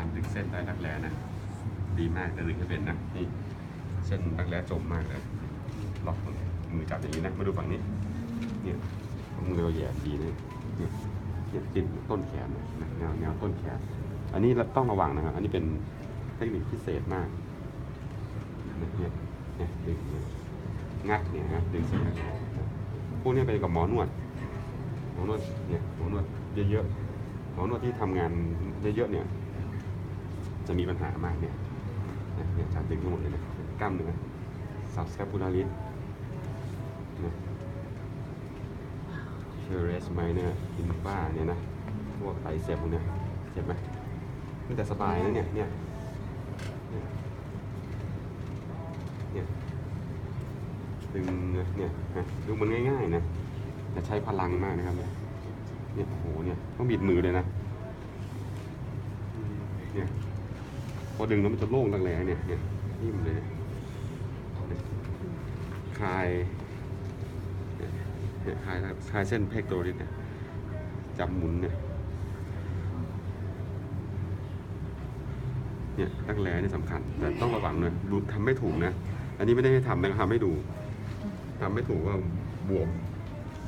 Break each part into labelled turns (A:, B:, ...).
A: การดึงเส้นได้รักแร้นะ ดีมากแต่ดึงให้เป็นนะ นี่ เส้นรักแร้จมมากเลย ล็อกตรงนี้มือจับอย่างนี้นะ มาดูฝั่งนี้ เนี่ยมือเราแหย่ทีนะเนี่ยเนี่ยติดต้นแขนนะแนวแนวต้นแขน อันนี้ต้องระวังนะครับ อันนี้เป็นเทคนิคพิเศษมากเนี่ยเนี่ยเนี่ยดึงงัดเนี่ยนะดึงเส้นแร้พวกนี้ไปกับหมอนวด หมอนวดเนี่ยหมอนวดเยอะๆหมอนวดที่ทำงานเยอะๆเนี่ย จะมีปัญหามากเนี่ยเนี่ยเนี่ยจะดึงทั้งหมดเลยนะกล้ามเนื้อ subscapularis นะ teres minor infra เนี่ยนะพวกไตรเซปพวกเนี้ยเจ็บไหมมันแต่สบายนะเนี่ยเนี่ยเนี่ยเนี่ยดึงนะเนี่ยนะดูมันง่ายๆนะแต่ใช้พลังมากนะครับเนี่ยเนี่ยโอ้โหเนี่ยต้องบิดมือเลยนะเนี่ย อดึงแล้วมันจะโล่งแรงๆเนี่ยเนี่ยนิ่มเลยคลายเนี่ยคลายคลายเส้นเพกโตริสเนี่ยจับหมุนเนี่ยเนี่ยรักแร้นี่สำคัญ แต่ต้องระวังนะดูทำไม่ถูกนะ อันนี้ไม่ได้ให้ทำนะทำให้ดูทำไม่ถูกว่าบวม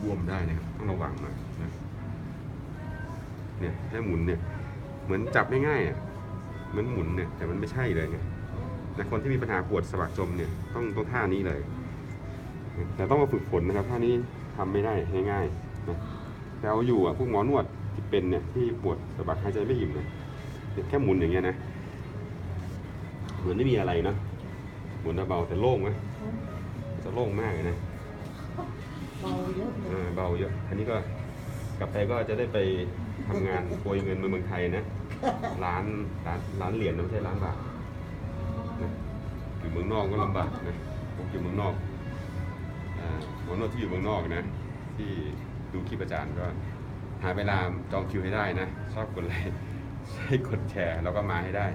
A: บวมได้นะครับต้องระวังหน่อยนะเนี่ยให้หมุนเนี่ย เหมือนจับง่ายๆอะ มือนหมุนเนี่ยแต่มันไม่ใช่เลยไงนะคนที่มีปัญหาปวดสะบักจมเนี่ยต้องต้องท่านี้เลย แต่ต้องมาฝึกฝนนะครับท่านี้ทำไม่ได้ง่ายๆนะแต่เอาอยู่อะพวกหมอนวดที่เป็นเนี่ยที่ปวดสะบักหายใจไม่อิ่มเนี่ยเนี่ยแค่หมุนอย่างเงี้ยนะเหมือนไม่มีอะไรนะเหมือนเบาๆแต่โล่งไหมจะโล่งมากเลยนะ
B: เบาเยอะเล
A: เอยอเบาเยอะอันนี้ก็ กลับไปก็จะได้ไปทำงานโกยเงินมาเมืองไทยนะร้านร้านร้านเหรียญนะไม่ใช่ร้านบาทนะอยู่เมืองนอกก็ลำบากนะผมอยู่เมืองนอกอ่าหมอนวดที่อยู่เมืองนอกนะ ที่ดูคลิปอาจารย์ก็หาเวลาจองคิวให้ได้นะ ชอบกดไลค์ใช้กดแชร์แล้วก็มาให้ได้